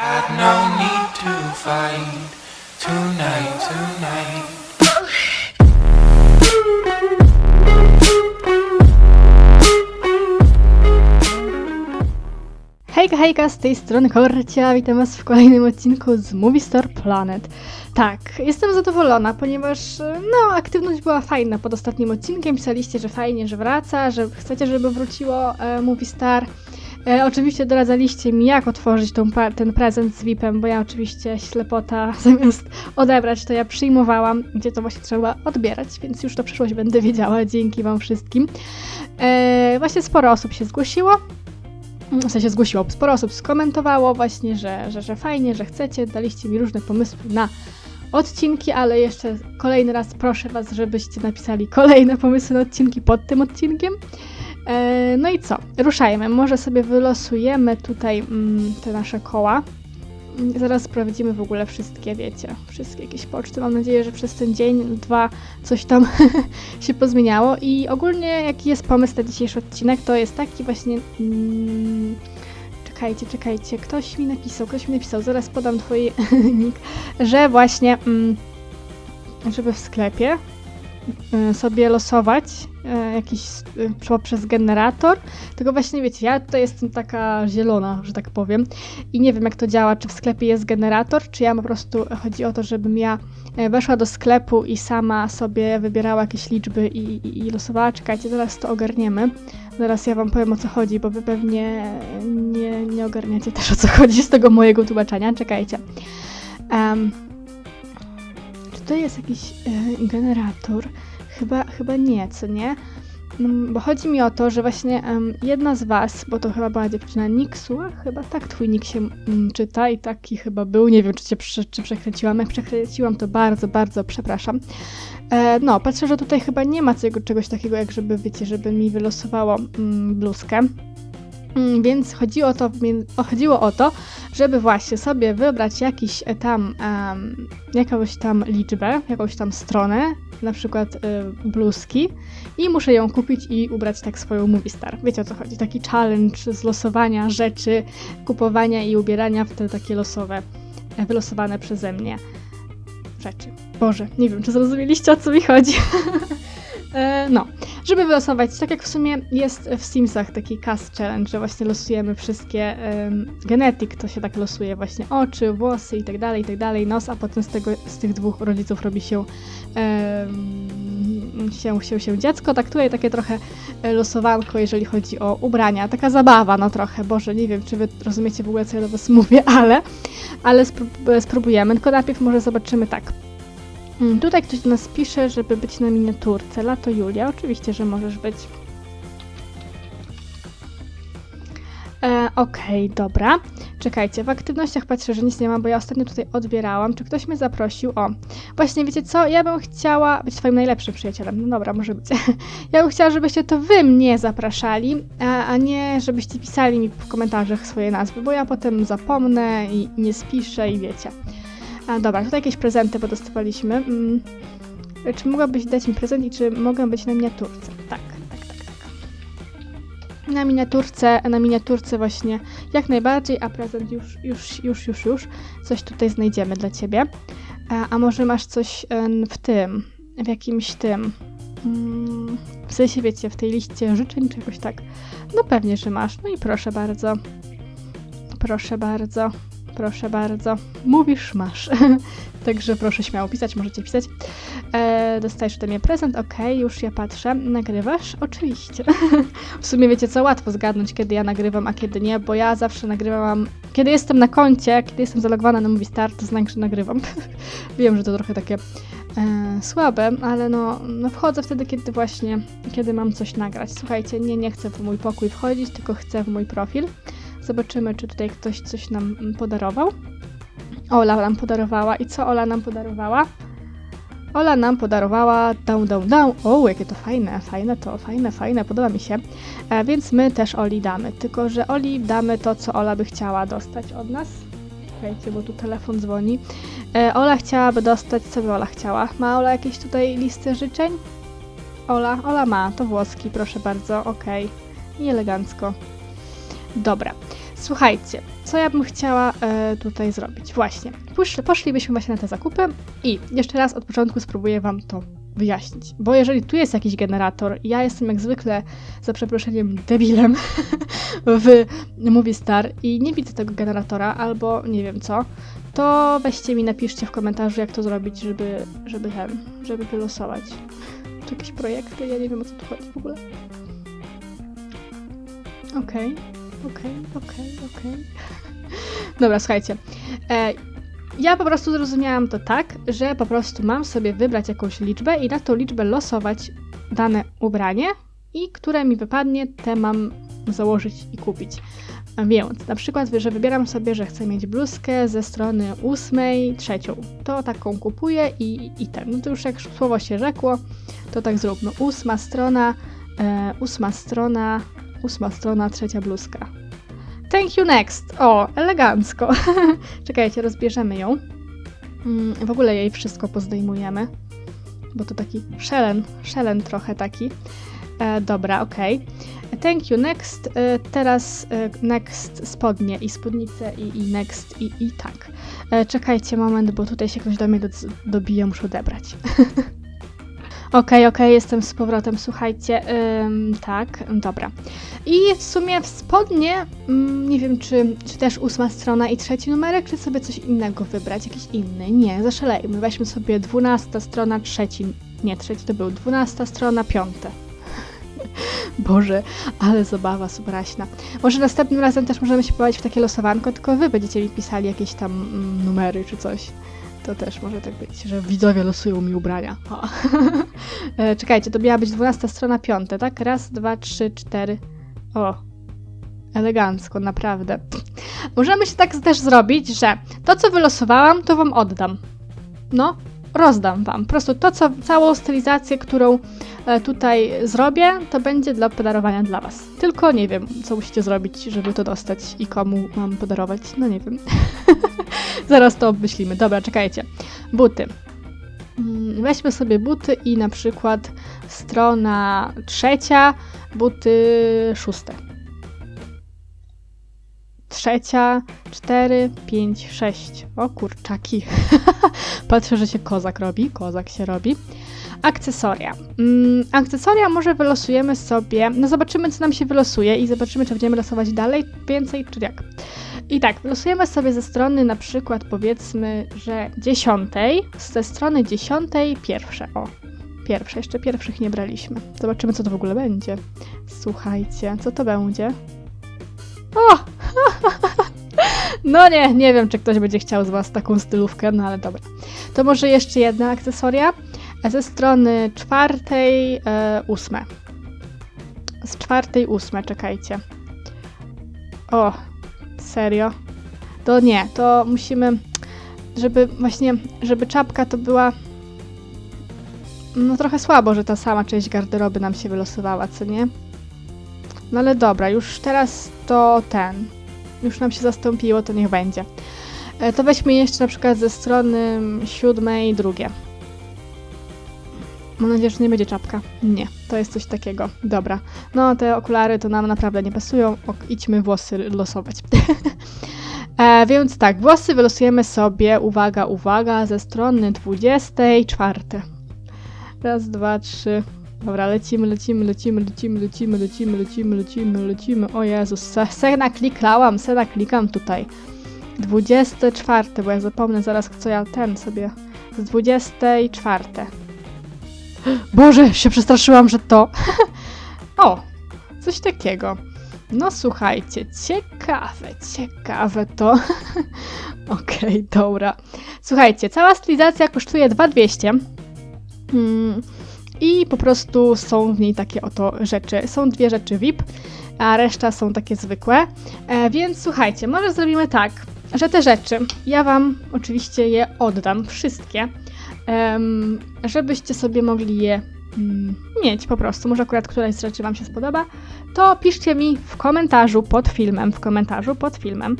Had no need to fight tonight, tonight. Hejka, hejka, z tej strony Korcia, witam was w kolejnym odcinku z Movie Store Planet. Tak, jestem zadowolona, ponieważ no, aktywność była fajna pod ostatnim odcinkiem, pisaliście, że fajnie, że wraca, że chcecie, żeby wróciło e, Movie Star. E, oczywiście doradzaliście mi, jak otworzyć tą, ten prezent z VIP-em, bo ja oczywiście ślepota, zamiast odebrać, to ja przyjmowałam, gdzie to właśnie trzeba odbierać, więc już to przyszłość będę wiedziała, dzięki wam wszystkim. E, właśnie sporo osób się zgłosiło, w sensie zgłosiło, sporo osób skomentowało właśnie, że, że, że fajnie, że chcecie, daliście mi różne pomysły na odcinki, ale jeszcze kolejny raz proszę Was, żebyście napisali kolejne pomysły na odcinki pod tym odcinkiem. E, no i co? Ruszajmy. Może sobie wylosujemy tutaj mm, te nasze koła. Mm, Zaraz sprawdzimy w ogóle wszystkie, wiecie, wszystkie jakieś poczty. Mam nadzieję, że przez ten dzień, dwa coś tam się pozmieniało. I ogólnie jaki jest pomysł na dzisiejszy odcinek, to jest taki właśnie... Mm, czekajcie, czekajcie, ktoś mi napisał, ktoś mi napisał, zaraz podam twój nick, że właśnie, mm, żeby w sklepie sobie losować y, jakiś y, poprzez generator, tylko właśnie wiecie, ja tutaj jestem taka zielona, że tak powiem i nie wiem jak to działa, czy w sklepie jest generator, czy ja po prostu chodzi o to, żebym ja e, weszła do sklepu i sama sobie wybierała jakieś liczby i, i, i losowała. Czekajcie, zaraz to ogarniemy. Zaraz ja wam powiem o co chodzi, bo wy pewnie nie, nie ogarniacie też o co chodzi z tego mojego tłumaczenia. Czekajcie. Em, to jest jakiś e, generator? Chyba, chyba nie, co nie? Mm, Bo chodzi mi o to, że właśnie em, jedna z was, bo to chyba była dziewczyna Niksu, chyba tak twój nick się mm, czyta i taki chyba był, nie wiem czy cię prze, czy przekręciłam, jak przekręciłam to bardzo, bardzo przepraszam. E, no, patrzę, że tutaj chyba nie ma tego, czegoś takiego, jak żeby, wiecie, żeby mi wylosowało mm, bluzkę. Mm, Więc chodziło, to, chodziło o to, żeby właśnie sobie wybrać jakiś e, tam, em, jakąś tam liczbę, jakąś tam stronę, na przykład y, bluzki i muszę ją kupić i ubrać tak swoją movie star. Wiecie o co chodzi? Taki challenge z losowania rzeczy, kupowania i ubierania w te takie losowe, e, wylosowane przeze mnie rzeczy. Boże, nie wiem, czy zrozumieliście o co mi chodzi. E, no, żeby wylosować, tak jak w sumie jest w Simsach taki cast challenge, że właśnie losujemy wszystkie um, genetyk, to się tak losuje właśnie oczy, włosy i tak dalej, i tak dalej, nos, a potem z, tego, z tych dwóch rodziców robi się, em, się, się, się dziecko. Tak tutaj takie trochę e, losowanko, jeżeli chodzi o ubrania. Taka zabawa, no trochę. Boże, nie wiem, czy wy rozumiecie w ogóle, co ja do was mówię, ale, ale sprób- spróbujemy. Tylko najpierw może zobaczymy tak. Mm, Tutaj ktoś do nas pisze, żeby być na miniaturce. Lato Julia, oczywiście, że możesz być. E, Okej, dobra. Czekajcie, w aktywnościach patrzę, że nic nie ma, bo ja ostatnio tutaj odbierałam. Czy ktoś mnie zaprosił? O, właśnie, wiecie co? Ja bym chciała być twoim najlepszym przyjacielem. No dobra, może być. ja bym chciała, żebyście to wy mnie zapraszali, a nie żebyście pisali mi w komentarzach swoje nazwy, bo ja potem zapomnę i nie spiszę i wiecie. A dobra, tutaj jakieś prezenty podostawaliśmy. Mm. Czy mogłabyś dać mi prezent i czy mogę być na miniaturce? Tak, tak, tak, tak. Na miniaturce, na miniaturce właśnie jak najbardziej, a prezent już, już, już, już, już. Coś tutaj znajdziemy dla ciebie. A, a może masz coś w tym, w jakimś tym, mm, w sensie wiecie, w tej liście życzeń czy jakoś tak? No pewnie, że masz. No i proszę bardzo. Proszę bardzo. Proszę bardzo. Mówisz, masz. Także proszę śmiało pisać, możecie pisać. E, dostajesz ode mnie prezent, okej, już ja patrzę. Nagrywasz? Oczywiście. w sumie wiecie co, łatwo zgadnąć, kiedy ja nagrywam, a kiedy nie, bo ja zawsze nagrywam, kiedy jestem na koncie, kiedy jestem zalogowana na Movie Star, to znak, że nagrywam. Wiem, że to trochę takie e, słabe, ale no, no wchodzę wtedy, kiedy właśnie, kiedy mam coś nagrać. Słuchajcie, nie, nie chcę w mój pokój wchodzić, tylko chcę w mój profil. Zobaczymy, czy tutaj ktoś coś nam podarował. Ola nam podarowała. I co Ola nam podarowała? Ola nam podarowała down, down, down. O, jakie to fajne, fajne to, fajne, fajne, podoba mi się. E, więc my też Oli damy. Tylko, że Oli damy to, co Ola by chciała dostać od nas. Czekajcie, bo tu telefon dzwoni. E, Ola chciałaby dostać, co by Ola chciała? Ma Ola jakieś tutaj listy życzeń? Ola, Ola ma, to włoski, proszę bardzo, okej. I elegancko. Dobra. Słuchajcie, co ja bym chciała e, tutaj zrobić? Właśnie, Poszli, poszlibyśmy właśnie na te zakupy i jeszcze raz od początku spróbuję Wam to wyjaśnić. Bo jeżeli tu jest jakiś generator, ja jestem jak zwykle, za przeproszeniem, debilem w Movie Star i nie widzę tego generatora, albo nie wiem co, to weźcie mi, napiszcie w komentarzu, jak to zrobić, żeby, żeby ten, żeby wylosować. Czy jakieś projekty? Ja nie wiem o co tu chodzi w ogóle. Okej, okej, okej, okej. Dobra, słuchajcie. E, ja po prostu zrozumiałam to tak, że po prostu mam sobie wybrać jakąś liczbę i na tą liczbę losować dane ubranie i które mi wypadnie, te mam założyć i kupić. Więc na przykład, że wybieram sobie, że chcę mieć bluzkę ze strony ósmej, trzecią. To taką kupuję i, i ten. No to już jak słowo się rzekło, to tak zróbmy. Ósma strona, e, ósma strona, ósma strona, trzecia bluzka. Thank you next. O, elegancko. Czekajcie, rozbierzemy ją. Mm, W ogóle jej wszystko pozdejmujemy, bo to taki szelen, szelen trochę taki. E, dobra, okej. Thank you, next. E, teraz e, next spodnie i spódnice i, i next i, i tak. E, czekajcie moment, bo tutaj się jakoś do mnie do, dobije, muszę odebrać. Okej, okej, jestem z powrotem, słuchajcie. Ym, tak, dobra. I w sumie w spodnie, mm, nie wiem czy, czy też ósma strona i trzeci numerek, czy sobie coś innego wybrać, jakiś inny. Nie, zaszalejmy. Weźmy sobie dwunasta strona, trzeci, nie, trzeci to był dwunasta strona, piąte. Boże, ale zabawa subraśna. Może następnym razem też możemy się pobawić w takie losowanko, tylko wy będziecie mi pisali jakieś tam mm, numery czy coś. To też może tak być, że widzowie losują mi ubrania. E, Czekajcie, to miała być 12 strona piąte, tak? Raz, dwa, trzy, cztery. O, elegancko, naprawdę. Możemy się tak też zrobić, że to, co wylosowałam, to wam oddam. No, rozdam wam. Po prostu to, co, całą stylizację, którą e, tutaj zrobię, to będzie dla podarowania dla was. Tylko nie wiem, co musicie zrobić, żeby to dostać i komu mam podarować. No nie wiem. Zaraz to obmyślimy. Dobra, czekajcie. Buty. Mm, Weźmy sobie buty i na przykład strona trzecia, buty szóste. Trzecia, cztery, pięć, sześć. O kurczaki. Patrzę, że się kozak robi. Kozak się robi. Akcesoria. Mm, akcesoria może wylosujemy sobie. No zobaczymy, co nam się wylosuje i zobaczymy, czy będziemy losować dalej, więcej, czy jak. I tak, losujemy sobie ze strony na przykład powiedzmy, że dziesiątej, ze strony dziesiątej pierwsze, o. Pierwsze, jeszcze pierwszych nie braliśmy. Zobaczymy, co to w ogóle będzie. Słuchajcie, co to będzie? O! No nie, nie wiem, czy ktoś będzie chciał z Was taką stylówkę, no ale dobra. To może jeszcze jedna akcesoria. Ze strony czwartej, e, ósme. Z czwartej, ósme, czekajcie. O, serio? To nie, to musimy, żeby właśnie, żeby czapka to była no trochę słabo, że ta sama część garderoby nam się wylosowała, co nie? No ale dobra, już teraz to ten. Już nam się zastąpiło, to niech będzie. E, To weźmy jeszcze na przykład ze strony siódmej drugie. Mam nadzieję, że nie będzie czapka. Nie, to jest coś takiego. Dobra. No, te okulary to nam naprawdę nie pasują. Idźmy włosy losować. e, więc tak, włosy wylosujemy sobie, uwaga, uwaga, ze strony 24. Raz, dwa, trzy. Dobra, lecimy, lecimy, lecimy, lecimy, lecimy, lecimy, lecimy, lecimy, lecimy. O Jezus, se, se naklikałam, se tutaj. 24, bo ja zapomnę zaraz, co ja ten sobie. Z 24. Boże, się przestraszyłam, że to. o, coś takiego. No słuchajcie, ciekawe, ciekawe to. Okej, dobra. Słuchajcie, cała stylizacja kosztuje 2200. Hmm. I po prostu są w niej takie oto rzeczy. Są dwie rzeczy VIP, a reszta są takie zwykłe. E, więc słuchajcie, może zrobimy tak, że te rzeczy ja Wam oczywiście je oddam, wszystkie, em, żebyście sobie mogli je mm, mieć po prostu. Może akurat któraś z rzeczy Wam się spodoba, to piszcie mi w komentarzu pod filmem, w komentarzu pod filmem,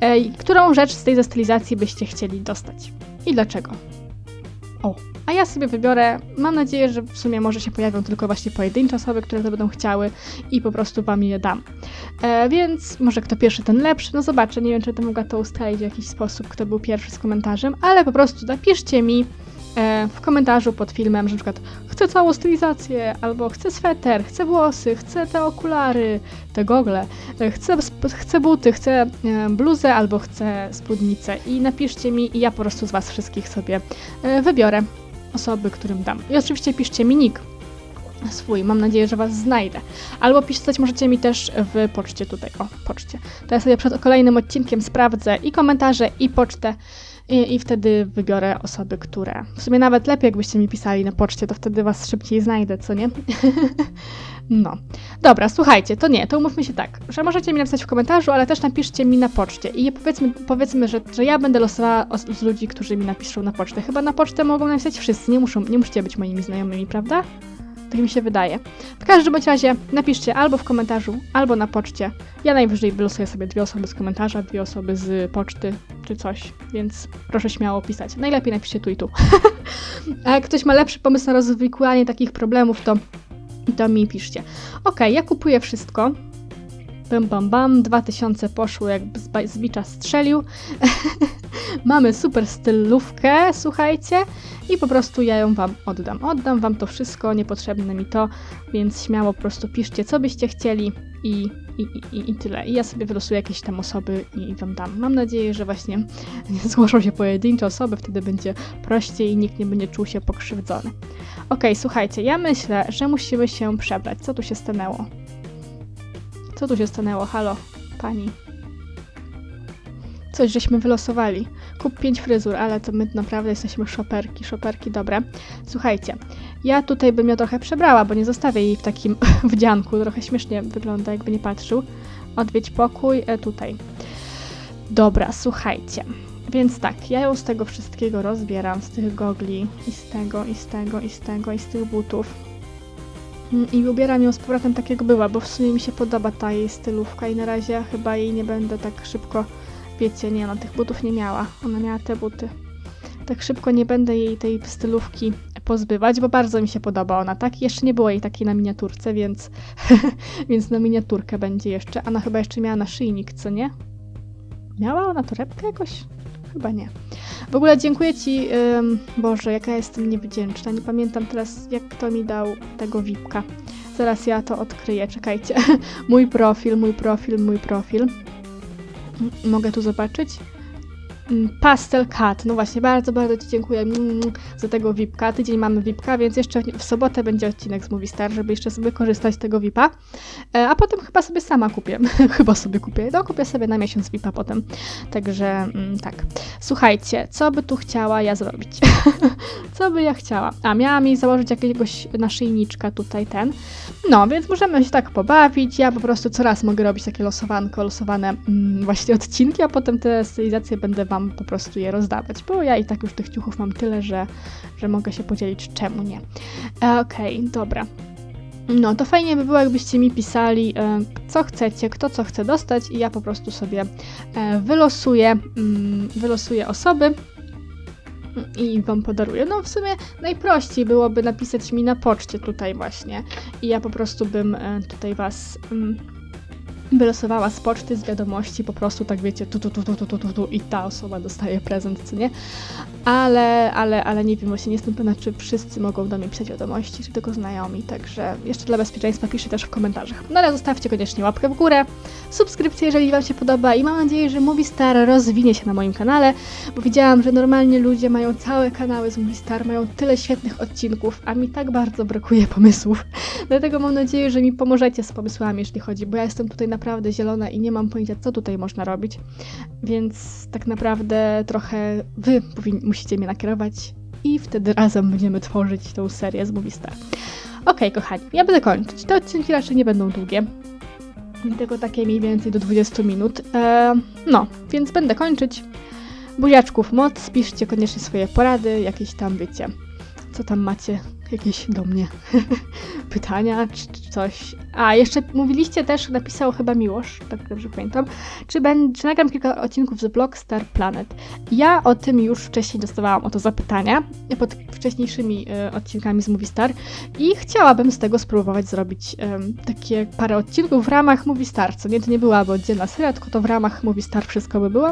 e, którą rzecz z tej ze stylizacji byście chcieli dostać i dlaczego. O, a ja sobie wybiorę, mam nadzieję, że w sumie może się pojawią tylko właśnie pojedyncze osoby, które to będą chciały i po prostu wam je dam. E, więc może kto pierwszy, ten lepszy, no zobaczę, nie wiem, czy będę mogła to ustalić w jakiś sposób, kto był pierwszy z komentarzem, ale po prostu napiszcie mi w komentarzu pod filmem, że na przykład chcę całą stylizację, albo chcę sweter, chcę włosy, chcę te okulary, te gogle, e, chcę, chcę buty, chcę e, bluzę, albo chcę spódnicę i napiszcie mi i ja po prostu z was wszystkich sobie e, wybiorę osoby, którym dam. I oczywiście piszcie mi nick swój, mam nadzieję, że was znajdę. Albo pisać możecie mi też w poczcie tutaj, o, poczcie. To ja sobie przed kolejnym odcinkiem sprawdzę i komentarze, i pocztę, i, i wtedy wybiorę osoby, które... W sumie nawet lepiej, jakbyście mi pisali na poczcie, to wtedy was szybciej znajdę, co nie? no. Dobra, słuchajcie, to nie, to umówmy się tak, że możecie mi napisać w komentarzu, ale też napiszcie mi na poczcie. I powiedzmy, powiedzmy że, że ja będę losowała os- z ludzi, którzy mi napiszą na pocztę. Chyba na pocztę mogą napisać wszyscy, nie, muszą, nie musicie być moimi znajomymi, prawda? Tak mi się wydaje. W każdym razie napiszcie albo w komentarzu, albo na poczcie. Ja najwyżej wylosuję sobie dwie osoby z komentarza, dwie osoby z poczty, czy coś, więc proszę śmiało pisać. Najlepiej napiszcie tu i tu. A jak ktoś ma lepszy pomysł na rozwikłanie takich problemów, to, to mi piszcie. Okej, ja kupuję wszystko. Bam, bam, bam. 2000 poszło, jakby z, bicza strzelił. Mamy super stylówkę, słuchajcie. I po prostu ja ją wam oddam. Oddam wam to wszystko, niepotrzebne mi to, więc śmiało po prostu piszcie, co byście chcieli i, i, i, i tyle. I ja sobie wylosuję jakieś tam osoby i, wam dam. Mam nadzieję, że właśnie zgłoszą się pojedyncze osoby, wtedy będzie prościej i nikt nie będzie czuł się pokrzywdzony. Okej, słuchajcie, ja myślę, że musimy się przebrać. Co tu się stanęło? Co tu się stanęło? Halo, pani. Coś żeśmy wylosowali. Kup 5 fryzur, ale to my naprawdę jesteśmy szoperki, szoperki dobre. Słuchajcie, ja tutaj bym ją trochę przebrała, bo nie zostawię jej w takim wdzianku. Trochę śmiesznie wygląda, jakby nie patrzył. Odwiedź pokój, e, tutaj. Dobra, słuchajcie. Więc tak, ja ją z tego wszystkiego rozbieram, z tych gogli, i z tego, i z tego, i z tego, i z tych butów. Mm, I ubieram ją z powrotem tak jak była, bo w sumie mi się podoba ta jej stylówka i na razie chyba jej nie będę tak szybko Wiecie, nie, ona tych butów nie miała. Ona miała te buty. Tak szybko nie będę jej tej stylówki pozbywać, bo bardzo mi się podoba ona, tak? Jeszcze nie było jej takiej na miniaturce, więc, więc na miniaturkę będzie jeszcze. Ona chyba jeszcze miała naszyjnik, co nie? Miała ona torebkę jakoś? Chyba nie. W ogóle dziękuję Ci, ym, Boże, jaka jestem niewdzięczna. Nie pamiętam teraz, jak kto mi dał tego wipka. Zaraz ja to odkryję, czekajcie. mój profil, mój profil, mój profil. Mogę tu zobaczyć? Mm, Pastel Cat. No właśnie, bardzo, bardzo Ci dziękuję mm, za tego VIPka. Tydzień mamy VIPka, więc jeszcze w sobotę będzie odcinek z Movie Star, żeby jeszcze sobie korzystać z tego VIPa. E, a potem chyba sobie sama kupię. chyba sobie kupię. No, kupię sobie na miesiąc VIPa potem. Także mm, tak. Słuchajcie, co by tu chciała ja zrobić? co by ja chciała? A, miałam jej założyć jakiegoś naszyjniczka tutaj, ten. No, więc możemy się tak pobawić. Ja po prostu coraz mogę robić takie losowanko, losowane mm, właśnie odcinki, a potem te stylizacje będę Wam po prostu je rozdawać, bo ja i tak już tych ciuchów mam tyle, że, że mogę się podzielić, czemu nie. E, Okej, dobra. No, to fajnie by było, jakbyście mi pisali, e, co chcecie, kto co chce dostać i ja po prostu sobie e, wylosuję, mm, wylosuję osoby i wam podaruję. No w sumie najprościej byłoby napisać mi na poczcie tutaj właśnie i ja po prostu bym tutaj was mm, wylosowała z poczty, z wiadomości, po prostu tak wiecie, tu, tu, tu, tu, tu, tu, tu, tu i ta osoba dostaje prezent, co nie? Ale, ale, ale nie wiem, właśnie nie jestem pewna, czy wszyscy mogą do mnie pisać wiadomości, czy tylko znajomi, także jeszcze dla bezpieczeństwa piszę też w komentarzach. No ale zostawcie koniecznie łapkę w górę, subskrypcję, jeżeli Wam się podoba i mam nadzieję, że Movie Star rozwinie się na moim kanale, bo widziałam, że normalnie ludzie mają całe kanały z Movie Star, mają tyle świetnych odcinków, a mi tak bardzo brakuje pomysłów. Dlatego mam nadzieję, że mi pomożecie z pomysłami, jeśli chodzi, bo ja jestem tutaj naprawdę zielona i nie mam pojęcia, co tutaj można robić. Więc tak naprawdę trochę wy musicie mnie nakierować i wtedy razem będziemy tworzyć tą serię z Movie Star. Okej, kochani, ja będę kończyć. Te odcinki raczej nie będą długie. Tylko takie mniej więcej do 20 minut. Eee, no, więc będę kończyć. Buziaczków moc, piszcie koniecznie swoje porady, jakieś tam wiecie, co tam macie, jakieś do mnie pytania czy, czy coś. A, jeszcze mówiliście też, napisał chyba Miłosz, tak dobrze pamiętam, czy, ben, czy nagram kilka odcinków z Blockstar Planet. Ja o tym już wcześniej dostawałam o to zapytania pod wcześniejszymi e, odcinkami z Movistar i chciałabym z tego spróbować zrobić em, takie parę odcinków w ramach Movistar, co nie, to nie byłaby oddzielna seria, tylko to w ramach Movistar wszystko by było.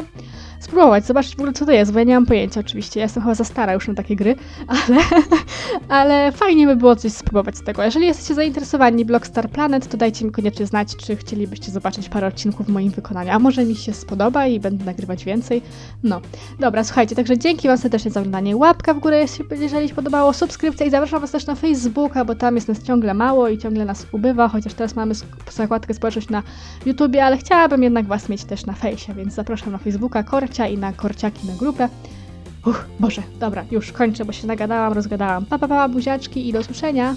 Spróbować, zobaczyć w ogóle co to jest, bo ja nie mam pojęcia oczywiście, ja jestem chyba za stara już na takie gry, ale, ale fajnie by było coś spróbować z tego. Jeżeli jesteście zainteresowani Blockstar Planet, to dajcie mi koniecznie znać, czy chcielibyście zobaczyć parę odcinków w moim wykonaniu, a może mi się spodoba i będę nagrywać więcej. No, dobra, słuchajcie, także dzięki Wam serdecznie za oglądanie, łapka w górę, jeżeli się podobało, subskrypcja i zapraszam Was też na Facebooka, bo tam jest nas ciągle mało i ciągle nas ubywa, chociaż teraz mamy zakładkę społeczność na YouTubie, ale chciałabym jednak Was mieć też na fejsie, więc zapraszam na Facebooka Korcia i na Korciaki na grupę. Uch, Boże, dobra, już kończę, bo się nagadałam, rozgadałam. Pa, pa, pa, buziaczki i do usłyszenia.